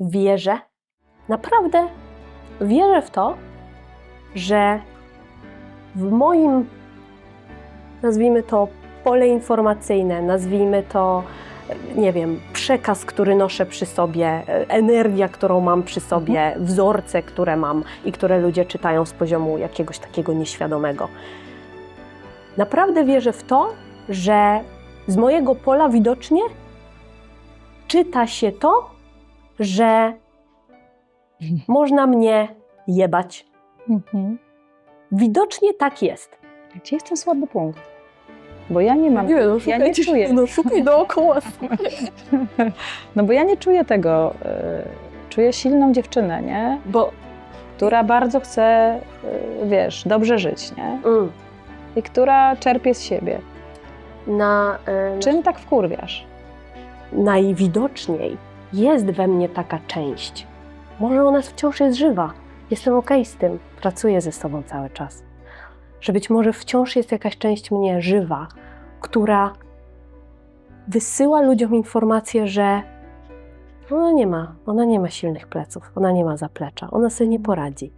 wierzę, naprawdę wierzę w to, że w moim, nazwijmy to pole informacyjne, nazwijmy to, nie wiem, przekaz, który noszę przy sobie, energia, którą mam przy sobie, wzorce, które mam i które ludzie czytają z poziomu jakiegoś takiego nieświadomego. Naprawdę wierzę w to, że z mojego pola widocznie czyta się to, że można mnie jebać. Mhm. Widocznie tak jest. Gdzie jest ten słaby punkt? Bo ja nie mam. no, ja nie czuję. No, szukaj dookoła. No bo ja nie czuję tego. y, Czuję silną dziewczynę, nie? Bo Która bardzo chce, y, wiesz, dobrze żyć, nie? mm, I która czerpie z siebie. na, y, Czym tak wkurwiasz? najwidoczniej jest we mnie taka część. Może ona wciąż jest żywa. Jestem okej z tym. Pracuję ze sobą cały czas. Że być może wciąż jest jakaś część mnie żywa, która wysyła ludziom informację, że ona nie ma, ona nie ma silnych pleców, ona nie ma zaplecza, ona sobie nie poradzi.